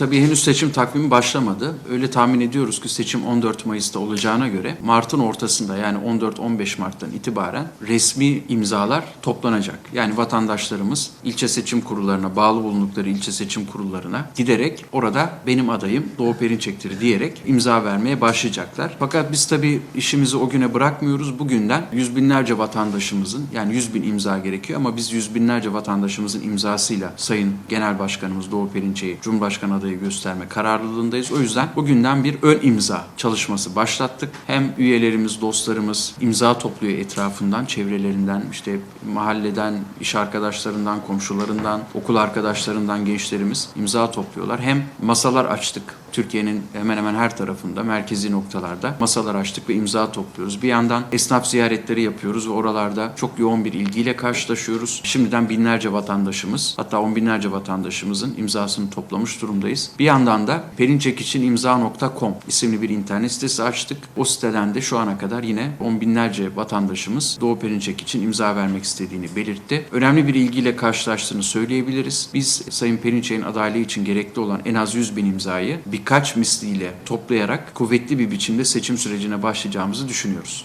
Tabii henüz seçim takvimi başlamadı. Öyle tahmin ediyoruz ki seçim 14 Mayıs'ta olacağına göre Mart'ın ortasında yani 14-15 Mart'tan itibaren resmi imzalar toplanacak. Yani vatandaşlarımız ilçe seçim kurullarına, bağlı bulundukları ilçe seçim kurullarına giderek orada benim adayım Doğu Perinçek'tir diyerek imza vermeye başlayacaklar. Fakat biz tabii işimizi o güne bırakmıyoruz. Bugünden yüz binlerce vatandaşımızın yani 100 bin imza gerekiyor ama biz yüz binlerce vatandaşımızın imzasıyla Sayın Genel Başkanımız Doğu Perinçek'i Cumhurbaşkanı adayı gösterme kararlılığındayız. O yüzden bugünden bir ön imza çalışması başlattık. Hem üyelerimiz, dostlarımız imza topluyor etrafından, çevrelerinden, işte mahalleden, iş arkadaşlarından, komşularından, okul arkadaşlarından gençlerimiz imza topluyorlar. Hem masalar açtık. Türkiye'nin hemen hemen her tarafında, merkezi noktalarda masalar açtık ve imza topluyoruz. Bir yandan esnaf ziyaretleri yapıyoruz ve oralarda çok yoğun bir ilgiyle karşılaşıyoruz. Şimdiden binlerce vatandaşımız, hatta on binlerce vatandaşımızın imzasını toplamış durumdayız. Bir yandan da perinçekiçinimza.com isimli bir internet sitesi açtık. O siteden de şu ana kadar yine on binlerce vatandaşımız Doğu Perinçek için imza vermek istediğini belirtti. Önemli bir ilgiyle karşılaştığını söyleyebiliriz. Biz Sayın Perinçek'in adaylığı için gerekli olan en az 100 bin imzayı birkaç misliyle toplayarak kuvvetli bir biçimde seçim sürecine başlayacağımızı düşünüyoruz.